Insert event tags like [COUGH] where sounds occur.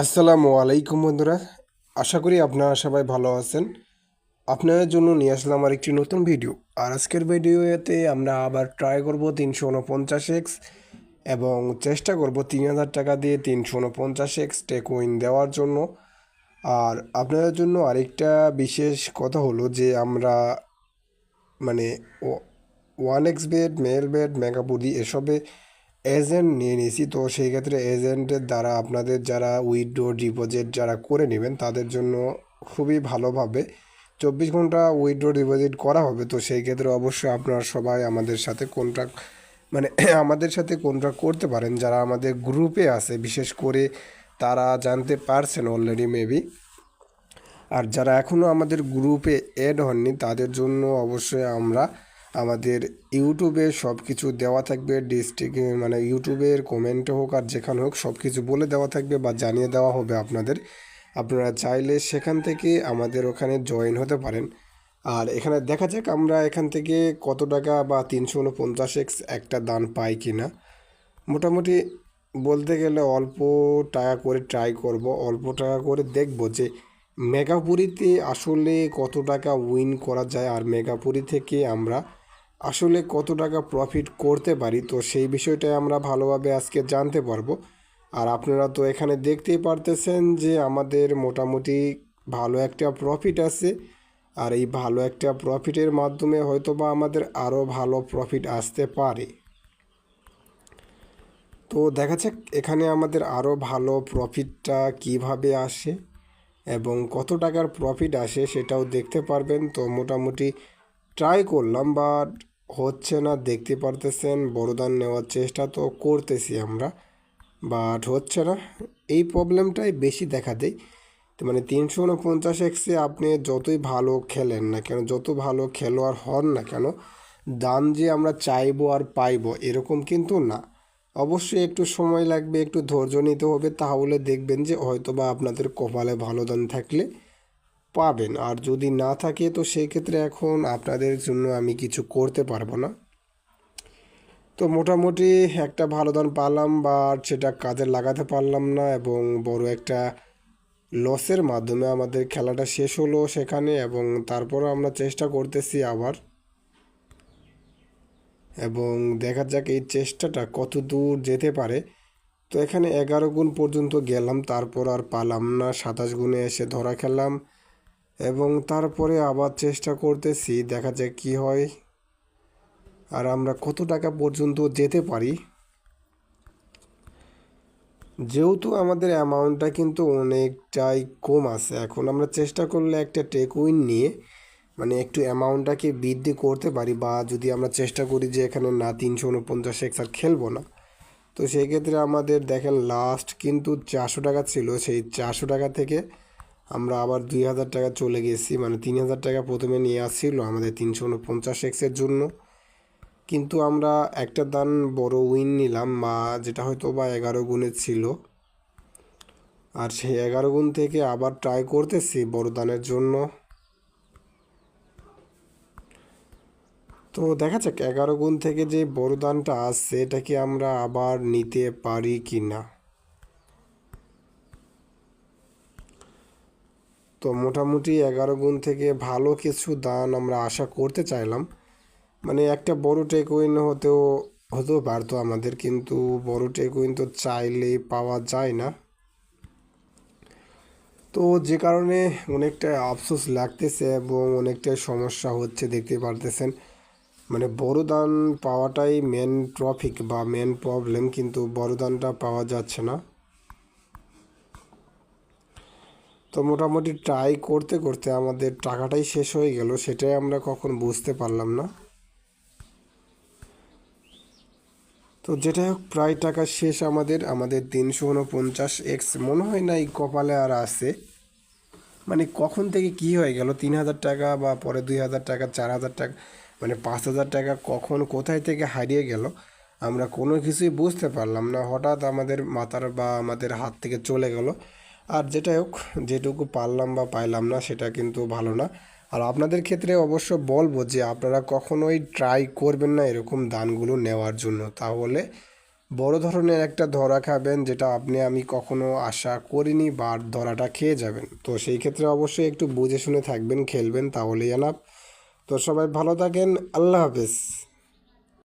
আসসালামু আলাইকুম বন্ধুরা, আশা করি আপনারা সবাই ভালো আছেন। আপনাদের জন্য নিয়ে আসলাম আমার একটি নতুন ভিডিও। আর আজকের ভিডিওতে আমরা আবার ট্রাই করব তিনশো উনপঞ্চাশ এক্স এবং চেষ্টা করব তিন হাজার টাকা দিয়ে তিনশো উনপঞ্চাশ এক্স টেক উইন দেওয়ার জন্য। আর আপনাদের জন্য আরেকটা বিশেষ কথা হলো যে আমরা মানে one X bed male bed মেগাপুদি এসবে এজেন্ট নিয়ে নিয়েছি। তো সেই ক্ষেত্রে এজেন্টের দ্বারা আপনাদের যারা উইথড্র ডিপোজিট যারা করে নেবেন, তাদের জন্য খুবই ভালোভাবে চব্বিশ ঘণ্টা উইথড্র ডিপোজিট করা হবে। তো সেই ক্ষেত্রে অবশ্যই আপনারা সবাই আমাদের সাথে কন্ট্রাক্ট মানে [CLEARS THROAT] আমাদের সাথে কন্ট্রাক্ট করতে পারেন। যারা আমাদের গ্রুপে আছে, বিশেষ করে তারা জানতে পারছেন অলরেডি মেবি আর যারা এখনও আমাদের গ্রুপে অ্যাড হননি, তাদের জন্য অবশ্যই আমরা আমাদের ইউটিউবে সব কিছু দেওয়া থাকবে ডিস্ট্রিক্টে মানে ইউটিউবের কমেন্টে হোক আর যেখানে হোক সব কিছু বলে দেওয়া থাকবে বা জানিয়ে দেওয়া হবে আপনাদের। আপনারা চাইলে সেখান থেকে আমাদের ওখানে জয়েন হতে পারেন। আর এখানে দেখা যাক আমরা এখান থেকে কত টাকা বা তিনশো উনপঞ্চাশ এক্স একটা দান পাই কি না মোটামুটি বলতে গেলে অল্প টাকা করে ট্রাই করব, অল্প টাকা করে দেখব যে মেগাপুরিতে আসলে কত টাকা উইন করা যায়। আর মেগাপুরি থেকে আমরা আসলে কত টাকা প্রফিট করতে পারি, তো সেই বিষয়টাই আমরা ভালোভাবে আজকে জানতে পারব। আর আপনারা তো এখানে দেখতেই পারতেছেন যে আমাদের মোটামুটি ভালো একটা প্রফিট আছে। আর এই ভালো একটা প্রফিটের মাধ্যমে হয়তো বা আমাদের আরও ভালো প্রফিট আসতে পারে। তো দেখা যাক এখানে আমাদের আরও ভালো প্রফিটটা কীভাবে আসে এবং কত টাকার প্রফিট আসে সেটাও দেখতে পারবেন। তো মোটামুটি ট্রাই করলাম বাট হচ্ছে না, দেখতে পারতেছেন বড়দান নেওয়ার চেষ্টা তো করতেছি আমরা বাট হচ্ছে না। এই প্রবলেমটাই বেশি দেখা দেয়। মানে তিনশো উনপঞ্চাশ এক্সে আপনি যতই ভালো খেলেন না কেন, যত ভালো খেলোয়াড় হন না কেন দান যে আমরা চাইব আর পাইবো এরকম কিন্তু না। অবশ্যই একটু সময় লাগবে, একটু ধৈর্য নিতে হবে, তাহলে দেখবেন যে হয়তো বা আপনাদের কপালে ভালো দান থাকলে পাবেন। আর যদি না থাকে, তো সেই ক্ষেত্রে এখন আপনাদের জন্য আমি কিছু করতে পারব না। তো মোটামুটি একটা ভালো দান পালাম বা সেটা কাজে লাগাতে পারলাম না এবং বড় একটা লসের মাধ্যমে আমাদের খেলাটা শেষ হলো সেখানে এবং তারপরও আমরা চেষ্টা করতেছি আবার। এবং দেখা যাক এই চেষ্টাটা কত দূর যেতে পারে। তো এখানে এগারো গুণ পর্যন্ত গেলাম, তারপর আর পালাম না। সাতাশ গুণে এসে ধরা খেলাম। এবং তারপরে আবার চেষ্টা করতেছি, দেখা যাক কী হয়। আর আমরা কত টাকা পর্যন্ত যেতে পারি। যেহেতু আমাদের অ্যামাউন্টটা কিন্তু অনেকটাই কম আছে, এখন আমরা চেষ্টা করলে একটা টেক উইন নিয়ে মানে একটু অ্যামাউন্টটাকে বৃদ্ধি করতে পারি বা যদি আমরা চেষ্টা করি যে এখানে না তিনশো উনপঞ্চাশ এক্স আর খেলব না, তো সেই ক্ষেত্রে আমাদের দেখেন লাস্ট কিন্তু চারশো টাকা ছিল, সেই চারশো টাকা থেকে আমরা আবার দুই হাজার টাকা চলে গেছি মানে তিন হাজার টাকা প্রথমে নিয়ে আসছিল আমাদের তিনশো উনপঞ্চাশ এক্সের জন্য। কিন্তু আমরা একটা দান বড় উইন নিলাম বা যেটা হয়তো বা এগারো গুণের ছিল। আর সেই এগারো গুণ থেকে আবার ট্রাই করতেছি বড় দানের জন্য। তো দেখা যাক, এগারো গুণ থেকে যে বড় দানটা আসছে, এটা কি আমরা আবার নিতে পারি কি না তো মোটামুটি এগারো গুণ থেকে ভালো কিছু দান আমরা আশা করতে চাইলাম। মানে একটা বড় টেক উইন হতেও হতেও পারতো আমাদের, কিন্তু বড় টেক উইন তো চাইলেই পাওয়া যায় না। তো যে কারণে অনেকটা আফসোস লাগতেছে এবং অনেকটাই সমস্যা হচ্ছে, দেখতে পারতেছেন। মানে বড় দান পাওয়াটাই মেন ট্রফিক বা মেন প্রবলেম কিন্তু বড় দানটা পাওয়া যাচ্ছে না। তো মোটামুটি ট্রাই করতে করতে আমাদের টাকাটাই শেষ হয়ে গেল, সেটাই আমরা কখন বুঝতে পারলাম না। তো যেটা হোক, প্রায় টাকা শেষ আমাদের আমাদের তিনশো উনপঞ্চাশ এক্স মনে হয় না এই কপালে আর আছে। মানে কখন থেকে কি হয়ে গেল, তিন হাজার টাকা বা পরে দুই হাজার টাকা, চার হাজার টাকা মানে পাঁচ হাজার টাকা কখন কোথায় থেকে হারিয়ে গেল, আমরা কোনো কিছুই বুঝতে পারলাম না। হঠাৎ আমাদের মাথার বা আমাদের হাত থেকে চলে গেল। আর যেটাই হোক, যেটুকু পারলাম বা পাইলাম না, সেটা কিন্তু ভালো না। আর আপনাদের ক্ষেত্রে অবশ্য বলব যে, আপনারা কখনোই ট্রাই করবেন না এরকম দানগুলো নেওয়ার জন্য। তাহলে বড় ধরনের একটা ধরা খাবেন, যেটা আপনি, আমি কখনো আশা করিনি বা ধরাটা খেয়ে যাবেন। তো সেই ক্ষেত্রে অবশ্যই একটু বুঝে শুনে থাকবেন, খেলবেন, তাহলেই আনাপ তো সবাই ভালো থাকেন, আল্লাহ হাফেজ।